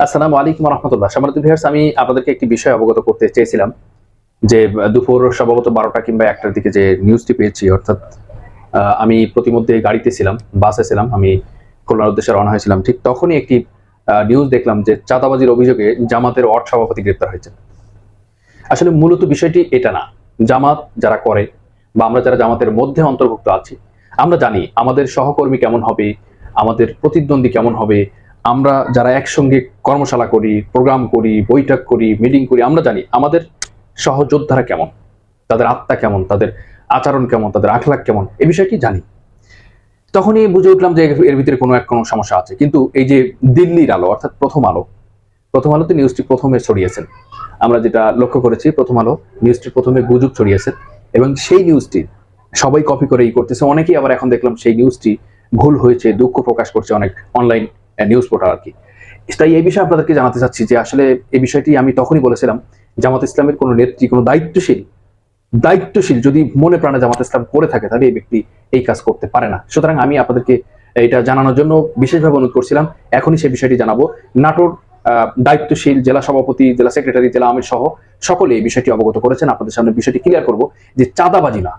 আসসালামু আলাইকুম রহমতুল্লাহ সম্মানিত ভিউয়ার্স, আমি আপনাদেরকে একটি বিষয় অবগত করতে চেয়েছিলাম যে দুপুর সম্ভবত বারোটা কিংবা একটার দিকে যে নিউজটি পেয়েছি, অর্থাৎ আমি প্রতিমধ্যে গাড়িতে ছিলাম, বাসে ছিলাম, আমি খুলনার উদ্দেশ্যে রওনা হয়েছিলাম। ঠিক তখনই একটি নিউজ দেখলাম যে চাঁদাবাজির অভিযোগে জামাতের অর্থ সভাপতি গ্রেপ্তার হয়েছেন। আসলে মূলত বিষয়টি এটা না। জামাত যারা করে বা আমরা যারা জামাতের মধ্যে অন্তর্ভুক্ত আছি, আমরা জানি আমাদের সহকর্মী কেমন হবে, আমাদের প্রতিদ্বন্দ্বী কেমন হবে আমরা যারা একসঙ্গে কর্মশালা করি, প্রোগ্রাম করি, বৈঠক করি, মিটিং করি, আমরা জানি আমাদের সহযোদ্ধারা কেমন, তাদের আত্মা কেমন, তাদের আচরণ কেমন, তাদের আখলাখ কেমন এই বিষয়টি জানি? তখনই বুঝে উঠলাম যে এর ভিতরে কোনো এক কোনো সমস্যা আছে। কিন্তু এই যে দিল্লির আলো, অর্থাৎ প্রথম আলো, প্রথম আলোতে নিউজটি প্রথমে ছড়িয়েছেন। আমরা যেটা লক্ষ্য করেছি, প্রথম আলো, নিউজটি প্রথমে গুজব ছড়িয়েছেন এবং সেই নিউজটি সবাই কপি করেই করতেছে। অনেকেই আবার এখন দেখলাম সেই নিউজটি ভুল হয়েছে, দুঃখ প্রকাশ করছে অনেক অনলাইন নিউজ পোর্টাল আর কি। তাই এই বিষয়ে আপনাদেরকে জানাতে চাচ্ছি যে আসলে এই বিষয়টি আমি তখনই বলেছিলাম, জামাত ইসলামের কোনো নেত্রী, কোনো দায়িত্বশীল দায়িত্বশীল যদি মনে প্রাণে জামাত ইসলাম করে থাকে, তাহলে এই ব্যক্তি এই কাজ করতে পারে না। সুতরাং আমি আপনাদেরকে এটা জানানোর জন্য বিশেষভাবে অনুরোধ করছিলাম, এখনই সেই বিষয়টি জানাব। নাটোর দায়িত্বশীল জেলা সভাপতি, জেলা সেক্রেটারি, জেলা আমির সহ সকলে এই বিষয়টি অবগত করেছেন। আপনাদের সামনে বিষয়টি ক্লিয়ার করব যে চাঁদাবাজি না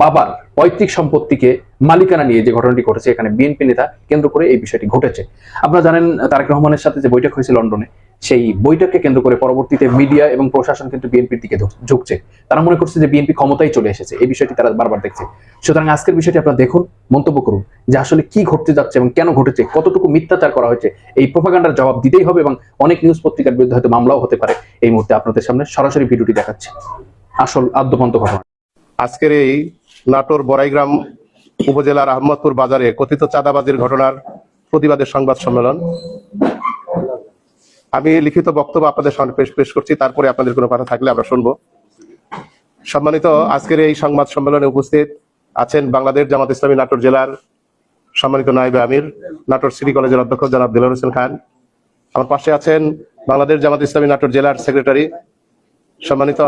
বাবার পৈতৃক সম্পত্তিকে মালিকানা নিয়ে যে ঘটনাটি ঘটেছে, এখানে বিএনপি নেতা কেন্দ্র করে এই বিষয়টি ঘটেছে। আপনারা জানেন তারেক রহমানের সাথে যে বৈঠক হয়েছে লন্ডনে, সেই বৈঠককে কেন্দ্র করে পরবর্তীতে মিডিয়া এবং প্রশাসন কিন্তু বিএনপির দিকে ঝুঁকছে। তারা মনে করছে যে বিএনপি ক্ষমতায় চলে এসেছে, এই বিষয়টি তারা বারবার দেখছে। সুতরাং আজকের বিষয়টি আপনারা দেখুন, মন্তব্য করুন যে আসলে কি ঘটতে যাচ্ছে এবং কেন ঘটেছে, কতটুকু মিথ্যাচার করা হয়েছে, এই প্রোপাগান্ডার জবাব দিতেই হবে এবং অনেক নিউজ পত্রিকার বিরুদ্ধে হয়তো মামলাও হতে পারে। এই মুহূর্তে আপনাদের সামনে সরাসরি ভিডিওটি দেখাচ্ছে। আসল আদ্যপন্ত ঘটনা। আজকের এই নাটোর বড়াইগ্রাম উপজেলার আহমদপুর বাজারে কথিত চাঁদাবাজির ঘটনার প্রতিবাদের সংবাদ সম্মেলন। আমি লিখিত বক্তব্য আপনাদের সামনে পেশ পেশ করছি, তারপরে আপনাদের কোনো কথা থাকলে আমরা শুনব। সম্মানিত, আজকের এই সংবাদ সম্মেলনে উপস্থিত আছেন বাংলাদেশ জামাত ইসলামী নাটোর জেলার সম্মানিত নাইবে আমির, নাটোর সিটি কলেজের অধ্যক্ষ জনাব দিলার হোসেন খান। আমার পাশে আছেন বাংলাদেশ জামাত ইসলামী নাটোর জেলার সেক্রেটারি। সম্মানিত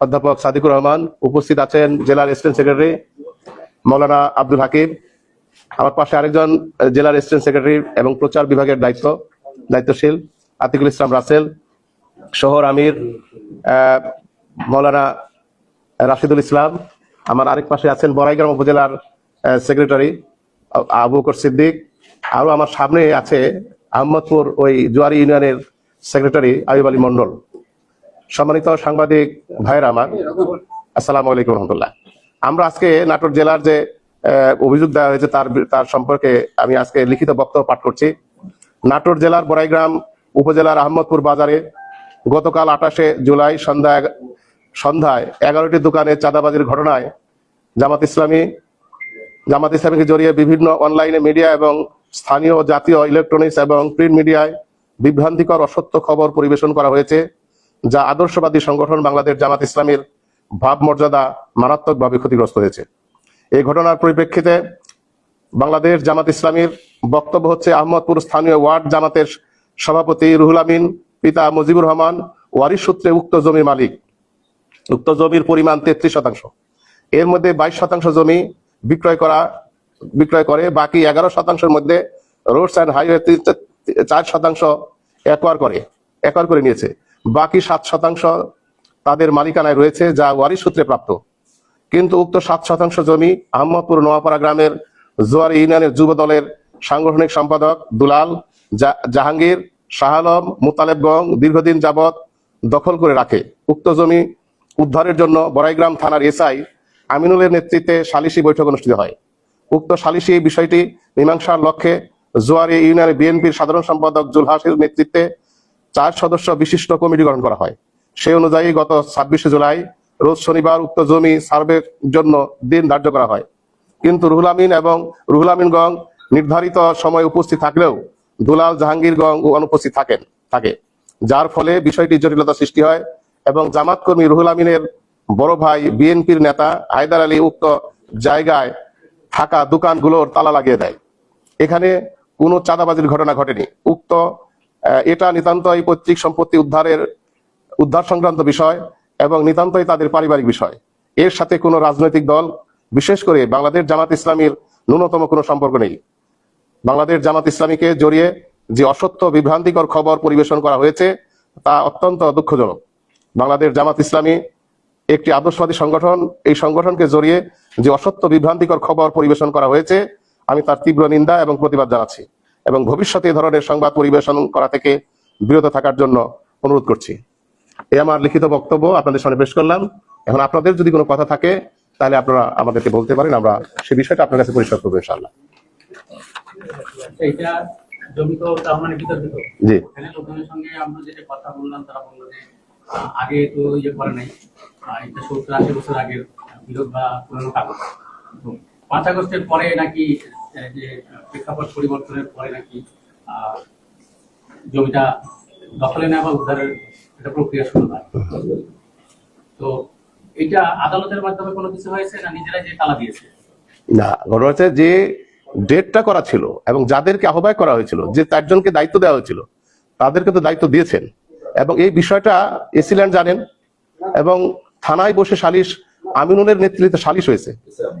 অধ্যাপক সাদিকুর রহমান, উপস্থিত আছেন জেলার অ্যাসিস্ট্যান্ট সেক্রেটারি মৌলানা আব্দুল হাকিম। আমার পাশে আরেকজন জেলার অ্যাসিস্ট্যান্ট সেক্রেটারি এবং প্রচার বিভাগের দায়িত্ব, দায়িত্বশীল আতিকুল ইসলাম রাসেল, শহর আমির মৌলানা রাশিদুল ইসলাম, আমার আরেক পাশে আছেন বড়াইগ্রাম উপজেলার সেক্রেটারি আবু বকর সিদ্দিক আরও আমার সামনে আছে আহমদপুর ওই জুয়ারি ইউনিয়নের সেক্রেটারি আয়ুব আলী মন্ডল সম্মানিত সাংবাদিক ভাইয়ের আমার। আসসালামু আলাইকুম রহমতুল্লাহ। আমরা আজকে নাটোর জেলার যে অভিযোগ দেওয়া হয়েছে তার তার সম্পর্কে আমি আজকে লিখিত বক্তব্য পাঠ করছি। নাটোর জেলার বড়াইগ্রাম উপজেলার আহমদপুর বাজারে গতকাল আঠাশে জুলাই সন্ধ্যা সন্ধ্যায় এগারোটি দোকানে চাঁদাবাজির ঘটনায় জামাত ইসলামী, জামাত ইসলামীকে জড়িয়ে বিভিন্ন অনলাইনে মিডিয়া এবং স্থানীয় জাতীয় ইলেকট্রনিক্স এবং প্রিন্ট মিডিয়ায় বিভ্রান্তিকর, অসত্য খবর পরিবেশন করা হয়েছে। যা আদর্শবাদী সংগঠন বাংলাদেশ জামাত ইসলামীর ভাবমর্যাদা মারাত্মকভাবে ক্ষতিগ্রস্ত হয়েছে। এই ঘটনার পরিপ্রেক্ষিতে বাংলাদেশ জামাত ইসলামীর বক্তব্য হচ্ছে আহমদপুর স্থানীয় ওয়ার্ড জামাতের সভাপতি রুহুল আমিন, পিতা মুজিবুর রহমান, ওয়ারিশ সূত্রে উক্ত জমির মালিক। উক্ত জমির পরিমাণ তেত্রিশ শতাংশ। এর মধ্যে বাইশ শতাংশ জমি বিক্রয় করা, বিক্রয় করে, বাকি এগারো শতাংশের মধ্যে রোডস অ্যান্ড হাইওয়ে চার শতাংশ একোয়ার করে একোয়ার করে নিয়েছে। বাকি সাত শতাংশ তাদের মালিকানায় রয়েছে, যা ওয়ারিশ সূত্রে প্রাপ্ত। কিন্তু উক্ত সাত শতাংশ জমি আহমদপুর নোয়াপাড়া গ্রামের জোয়ার ইউনিয়নের যুব দলের সাংগঠনিক সম্পাদক দুলাল জাহাঙ্গীর শাহ আলম মুতালেবগঞ্জ দীর্ঘদিন যাবৎ দখল করে রাখে। উক্ত জমি উদ্ধারের জন্য বড়াইগ্রাম থানার এসআই আমিনুলের নেতৃত্বে সালিসি বৈঠক অনুষ্ঠিত হয়। উক্ত সালিসি বিষয়টি মীমাংসার লক্ষ্যে জোয়ারি ইউনিয়নের বিএনপির সাধারণ সম্পাদক জুলহাসের নেতৃত্বে চার সদস্য বিশিষ্ট কমিটি গঠন করা হয়। সেই অনুযায়ী গত ছাব্বিশে জুলাই, রোজ শনিবার উক্ত জমি সার্ভের জন্য দিন ধার্য করা হয়। কিন্তু রুহুল আমিন এবং রুহুল আমিন গং নির্ধারিত সময় উপস্থিত থাকলেও দুলাল জাহাঙ্গীর গং অনুপস্থিত থাকেন, থাকে। যার ফলে বিষয়টি জটিলতা সৃষ্টি হয় এবং জামাত কর্মী রুহুল আমিনের বড় ভাই বিএনপির নেতা হায়দার আলী উক্ত জায়গায় থাকা দোকানগুলোর তালা লাগিয়ে দেয়। এখানে কোনো চাঁদাবাজির ঘটনা ঘটেনি। উক্ত এটা নিতান্তই পৈতৃক সম্পত্তি উদ্ধারের, উদ্ধার সংক্রান্ত বিষয় এবং নিতান্তই তাদের পারিবারিক বিষয়। এর সাথে কোনো রাজনৈতিক দল, বিশেষ করে বাংলাদেশ জামাত ইসলামীর ন্যূনতম কোনো সম্পর্ক নেই। বাংলাদেশ জামাত ইসলামীকে জড়িয়ে যে অসত্য, বিভ্রান্তিকর খবর পরিবেশন করা হয়েছে, তা অত্যন্ত দুঃখজনক। বাংলাদেশ জামাত ইসলামী একটি আদর্শবাদী সংগঠন, এই সংগঠনকে জড়িয়ে যে অসত্য, বিভ্রান্তিকর খবর পরিবেশন করা হয়েছে, আমি তার তীব্র নিন্দা এবং প্রতিবাদ জানাচ্ছি। এবং ভবিষ্যতে এ ধরনের সংবাদ পরিবেশন করা থেকে বিরত থাকার জন্য অনুরোধ করছি। এ আমার লিখিত বক্তব্য আপনাদের সামনে পেশ করলাম। এখন আপনাদের যদি কোনো কথা থাকে তাহলে আপনারা আমাদেরকে বলতে পারেন আমরা সে বিষয়টা আপনার কাছে পরিষ্কার করব তার মানে জি। আগে তো ইয়ে করে নাই। এটা সত্তর আশি বছর আগের বিরোধ বা পুরনো কাগজ। পাঁচ আগস্টের পরে নাকি প্রেক্ষাপট পরিবর্তনের পরে নাকি জমিটা দখলে নেওয়া বা উদ্ধারের একটা প্রক্রিয়া শুরু হয়। তো এটা আদালতের মাধ্যমে কোনো কিছু হয়েছে না নিজেরাই যে তালা দিয়েছে? না ঘটনা হচ্ছে যে ডেটটা করা ছিল এবং যাদেরকে আহ্বায়ক করা হয়েছিল, যে চারজনকে দায়িত্ব দেওয়া হয়েছিল, তাদেরকে তো দায়িত্ব দিয়েছেন। এবং এই বিষয়টা এসিল্যান্ড জানেন এবং থানায় বসে সালিশ আমিনুলের নেতৃত্বে সালিশ হয়েছে।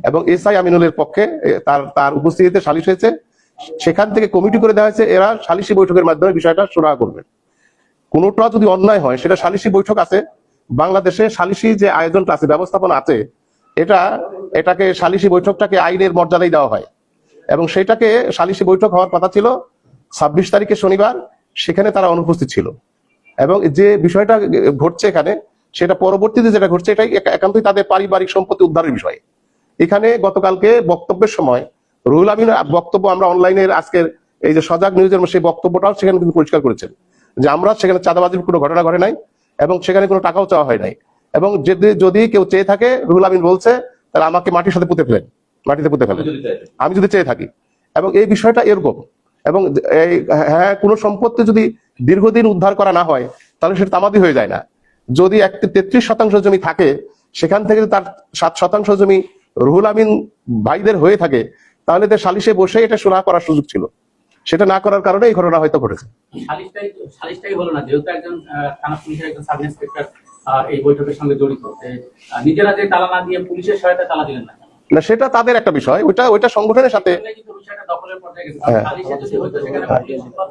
এবং এসআই আমিনুলের পক্ষে তার তার উপস্থিতিতে সালিশ হয়েছে। সেখান থেকে কমিটি করে দেওয়া হয়েছে, এরা সালিশি বৈঠকের মাধ্যমে বিষয়টা সুরাহা করবেন কোনোটা যদি অন্যায় হয়, সেটা সালিশি বৈঠক আছে। বাংলাদেশে সালিশি যে আয়োজনটা আছে, ব্যবস্থাপনা আছে, এটা, এটাকে সালিশি বৈঠকটাকে আইনের মর্যাদাই দেওয়া হয়। এবং সেটাকে সালিশি বৈঠক হওয়ার কথা ছিল ছাব্বিশ তারিখে শনিবার, সেখানে তারা অনুপস্থিত ছিল। এবং যে বিষয়টা ঘটছে এখানে সেটা পরবর্তীতে যেটা ঘটছে এটাই একা- একান্তই তাদের পারিবারিক সম্পত্তি উদ্ধারের বিষয়। এখানে গতকালকে বক্তব্যের সময় রুহুল আমিন বক্তব্য আমরা অনলাইনের আজকের এই যে সজাগ নিউজের সেই বক্তব্যটাও সেখানে কিন্তু পরিষ্কার করেছেন যে আমরা সেখানে চাঁদাবাজির কোনো ঘটনা ঘটে নাই এবং সেখানে কোনো টাকাও চাওয়া হয় নাই। এবং যদি যদি কেউ চেয়ে থাকে রুহুল আমিন বলছে তাহলে আমাকে মাটির সাথে পুঁতে ফেলেন। মাটিতে পুঁতে ফেলেন। আমি যদি চেয়ে থাকি। এবং এই বিষয়টা এরকম। এবং এই হ্যাঁ কোনো সম্পত্তি যদি দীর্ঘদিন উদ্ধার করা না হয় তাহলে সেটা তামাদি হয়ে যায় না। যদি একটি তেত্রিশ শতাংশ জমি থাকে, সেখান থেকে তার সাত শতাংশ জমি রুহুল আমিন ভাইদের হয়ে থাকে, তাহলে তার সালিশে বসে এটা শোনা করার সুযোগ ছিল। সেটা না করার কারণে এই ঘটনা হয়তো ঘটেছে। নিজেরা যে তালা না দিয়ে পুলিশের তালা দিলেন না? না সেটা তাদের একটা বিষয়। ওইটা ওইটা সংগঠনের সাথে হ্যাঁ। পুলিশ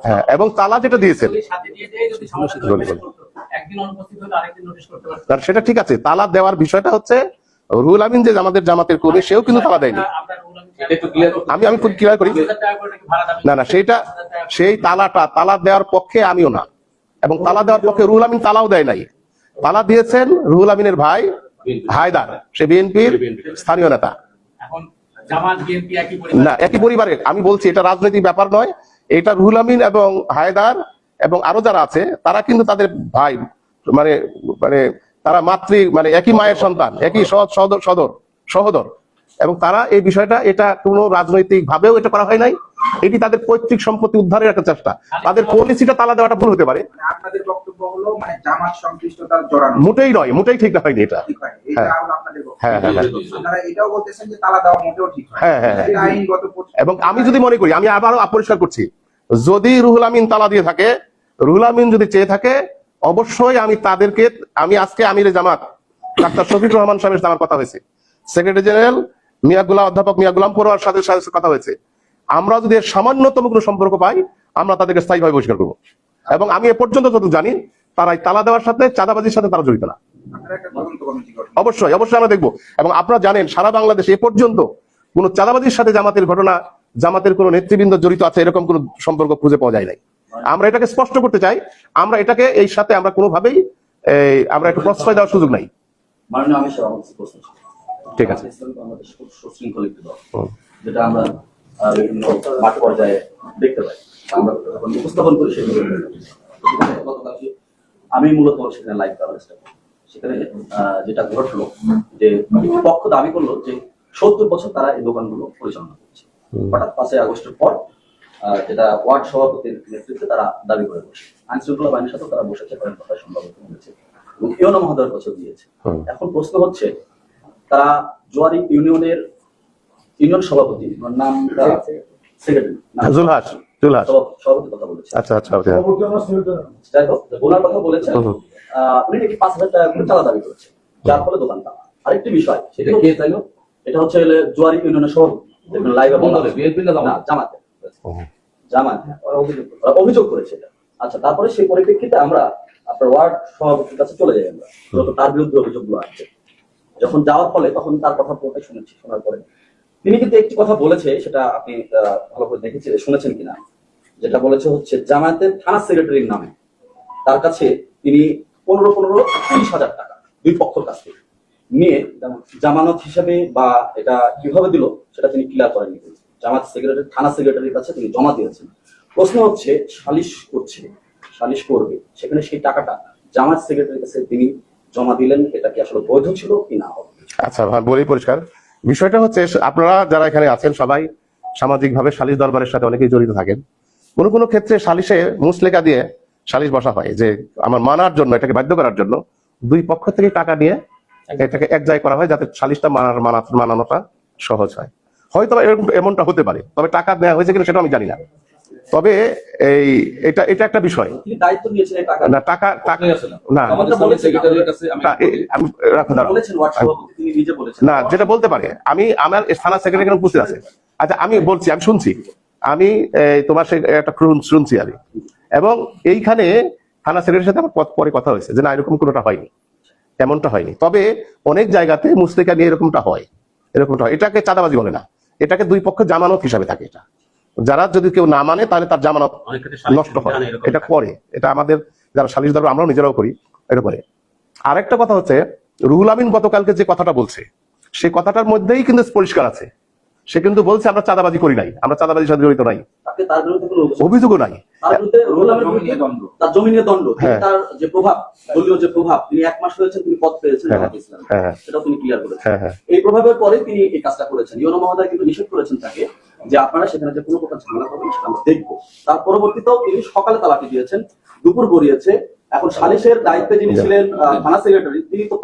হ্যাঁ। এবং তালা যেটা দিয়েছেন পুলিশ সাথে দিয়ে দিয়ে যদি সমস্যাটা বলুন, বলুন। করতো, একদিন অনুপস্থিত হতো আরেকদিন নোটিশ করতে পারতো তার সেটা ঠিক আছে। তালা দেওয়ার বিষয়টা হচ্ছে রুহুল আমিন যে আমাদের জামাতের কর্মী সেও কিন্তু তালা দেয়নি। আমি আমি আমি খুব ক্লিয়ার করি। না না সেইটা সেই তালাটা তালা দেওয়ার পক্ষে আমিও না। এবং তালা দেওয়ার পক্ষে রুহুল আমিন তালাও দেয় নাই। তালা দিয়েছেন রুহুল আমিনের ভাই হায়দার। সে বিএনপির স্থানীয় নেতা। না, একই পরিবারের। আমি বলছি, এটা রাজনৈতিক ব্যাপার নয়। এটা রুহুল আমিন এবং হায়দার এবং আরও যারা আছে, তারা কিন্তু তাদের ভাই মানে মানে তারা মাতৃ মানে একই মায়ের সন্তান, একই সহদ- সদর সহদর। এবং তারা এই বিষয়টা এটা কোনো রাজনৈতিক ভাবেও এটা করা হয় নাই। এটি তাদের পৈতৃক সম্পত্তি উদ্ধারের একটা চেষ্টা। তাদের পলিসিটা তালা দেওয়াটা ভুল হতে পারে। মানে আপনাদের বক্তব্য হলো মানে জামাত সংশ্লিষ্টতা জড়ানো মোটেই নয় মোটেই ঠিক না হয়নি এটা। এবং আমি যদি মনে করি আমি আবারও পরিষ্কার করছি যদি রুহুল আমিন তালা দিয়ে থাকে রুহুল আমিন যদি চেয়ে থাকে অবশ্যই আমি তাদেরকে আমি আজকে আমিরে জামাত ডাক্তার শফিক রহমান সাহেবের আমার কথা হয়েছে। সেক্রেটারি জেনারেল মিয়া গুলাম, অধ্যাপক মিয়া গুলাম পড়ুয়ার সাথে সাথে কথা হয়েছে। আমরা যদি সামান্যতম কোনো সম্পর্ক পাই, আমরা তাদেরকে স্থায়ীভাবে বহিষ্কার করব। এবং আমি এ পর্যন্ত যতটুকু জানি, তারা তালা দেওয়ার সাথে, চাঁদাবাজির সাথে তারা জড়িত না। অবশ্যই অবশ্যই আমরা দেখব। এবং আপনারা জানেন, সারা বাংলাদেশে এ পর্যন্ত কোন চাঁদাবাজির সাথে জামাতের ঘটনা, জামাতের কোন নেতৃবৃন্দ জড়িত আছে, এরকম কোন সম্পর্ক খুঁজে পাওয়া যায় নাই। আমরা এটাকে স্পষ্ট করতে চাই, আমরা এটাকে এই সাথে আমরা কোনোভাবেই আমরা একটু প্রশ্রয় দেওয়ার সুযোগ নাই। ঠিক আছে। বাংলাদেশ ইসলামী বাংলাদেশ খুব সুশৃঙ্খল একটি দল হুম। যেটা আমরা বিভিন্ন মাঠ পর্যায়ে দেখতে পাই। আমরা উপস্থাপন করি সেগুলো আমি মূলত সেখানে লাইভ কভারেজটা করি। সেখানে যেটা ঘটলো যে পক্ষ দাবি করল যে সত্তর বছর তারা এই দোকানগুলো পরিচালনা করছে। হঠাৎ পাঁচই আগস্টের পর আহ, যেটা ওয়ার্ড সভাপতির নেতৃত্বে তারা দাবি করে বসে। আইন শৃঙ্খলা বাহিনীর সাথে তারা বসেছে কথা সম্ভবত হয়েছে এবং মহোদয়ের কাছে দিয়েছে। এখন প্রশ্ন হচ্ছে তারা জোয়ারি ইউনিয়নের ইউনিয়ন সভাপতি ওনার নামটা সেক্রেটারি জুলহাস জুলহাস। সভাপতি কথা বলেছে আচ্ছা আচ্ছা আচ্ছা। যাই হোক ওনার কথা বলেছেন। উনি নাকি পাঁচ হাজার টাকা করে চাঁদা দাবি করেছে যার ফলে দোকান তালা আরেকটি বিষয় সেটা কে চাইলো? এটা হচ্ছে জোয়ারি ইউনিয়নের সভাপতি। লাইভ জামাত? জামাতে। জামাত। অভিযোগ অভিযোগ করেছে এটা। আচ্ছা তারপরে সেই পরিপ্রেক্ষিতে আমরা আপনার ওয়ার্ড সভাপতির কাছে চলে যাই আমরা। তার বিরুদ্ধে অভিযোগগুলো আছে যখন যাওয়ার ফলে তখন তার কথা পুরোটাই শুনেছি, শোনার পরে। তিনি কিন্তু একটি কথা বলেছে, সেটা আপনি ভালো করে দেখেছেন শুনেছেন কিনা? যেটা বলেছে হচ্ছে, জামায়াতের থানা সেক্রেটারির নামে তার কাছে তিনি পনেরো পনেরো তিরিশ হাজার টাকা দুই পক্ষের কাছ থেকে নিয়ে জামানত হিসেবে বা এটা কীভাবে দিল, সেটা তিনি ক্লিয়ার করেননি। জামাত সেক্রেটারি, থানা সেক্রেটারির কাছে তিনি জমা দিয়েছেন। প্রশ্ন হচ্ছে, সালিশ করছে, সালিশ করবে, সেখানে সেই টাকাটা জামাত সেক্রেটারির কাছে তিনি জমা দিলেন এটা কি আসলে বৈধ ছিল কি না আচ্ছা বলি পরিষ্কার। বিষয়টা হচ্ছে আপনারা যারা এখানে আছেন সবাই সামাজিকভাবে সালিশ দরবারের সাথে অনেকেই জড়িত থাকেন। কোন কোন ক্ষেত্রে সালিশে মুসলেখা দিয়ে সালিশ বসা হয় যে আমার মানার জন্য এটাকে বাধ্য করার জন্য দুই পক্ষ থেকে টাকা নিয়ে এটাকে এক জায়গায় করা হয় যাতে সালিশটা মানার মানানোটা সহজ হয়। হয়তো এরকম এমনটা হতে পারে তবে টাকা দেওয়া হয়েছে কিনা সেটা আমি জানি না। তবে এই এটা এটা একটা বিষয়। তিনি দায়িত্ব নিয়েছেন এই টাকা না টাকা টাকা না। না। যেটা বলতে পারে আমি আমার থানা সেক্রেটারি উপস্থিত আছে? আচ্ছা আমি বলছি আমি শুনছি। আমি তোমার সে একটা শুনছি আমি। এবং এইখানে থানা সেক্রেটারির সাথে আমার পরে কথা হয়েছে যে না এরকম কোনোটা হয়নি। এমনটা হয়নি। তবে অনেক জায়গাতে মুসলিকা নিয়ে এরকমটা হয়। এরকমটা হয়। এটাকে চাঁদাবাজি বলে না। এটাকে দুই পক্ষ জামানত হিসাবে থাকে এটা। যারা যদি কেউ না মানে তাহলে তার জামানত নষ্ট হয়। এটা করে। এটা আমাদের যারা সালিশ দরবার আমরাও নিজেরাও করি এটা করে। আরেকটা কথা হচ্ছে রুহুল আমিন গতকালকে যে কথাটা বলছে সেই কথাটার মধ্যেই কিন্তু পরিষ্কার আছে। সে কিন্তু বলছে আমরা চাঁদাবাজি করি নাই। আমরা চাঁদাবাজির সাথে জড়িত নাই। তাকে তার বিরুদ্ধে কোনো অভিযোগ অভিযোগও নাই। তার বিরুদ্ধে রোল আমের জমি নিয়ে বিরুদ্ধে দ্বন্দ্ব। তার জমি নিয়ে দ্বন্দ্ব। হ্যাঁ। তার যে প্রভাব দলীয় যে প্রভাব তিনি এক মাস হয়েছে তিনি পদ পেয়েছেন হ্যাঁ, জামাত ইসলাম। হ্যাঁ। সেটাও তিনি ক্লিয়ার করেছেন। হ্যাঁ হ্যাঁ। এই প্রভাবের পরে তিনি এই কাজটা করেছেন। ইউনো মহোদয় কিন্তু নিষেধ করেছেন তাকে যে আপনারা সেখানে যে কোনো প্রকার ঝামেলা করবেন সেটা আমরা দেখব। তার পরবর্তীতেও তিনি সকালে তালাকি দিয়েছেন দুপুর গড়িয়েছে। এখন সালিশের দায়িত্বে যিনি ছিলেন আহ, থানা সেক্রেটারি তিনি তো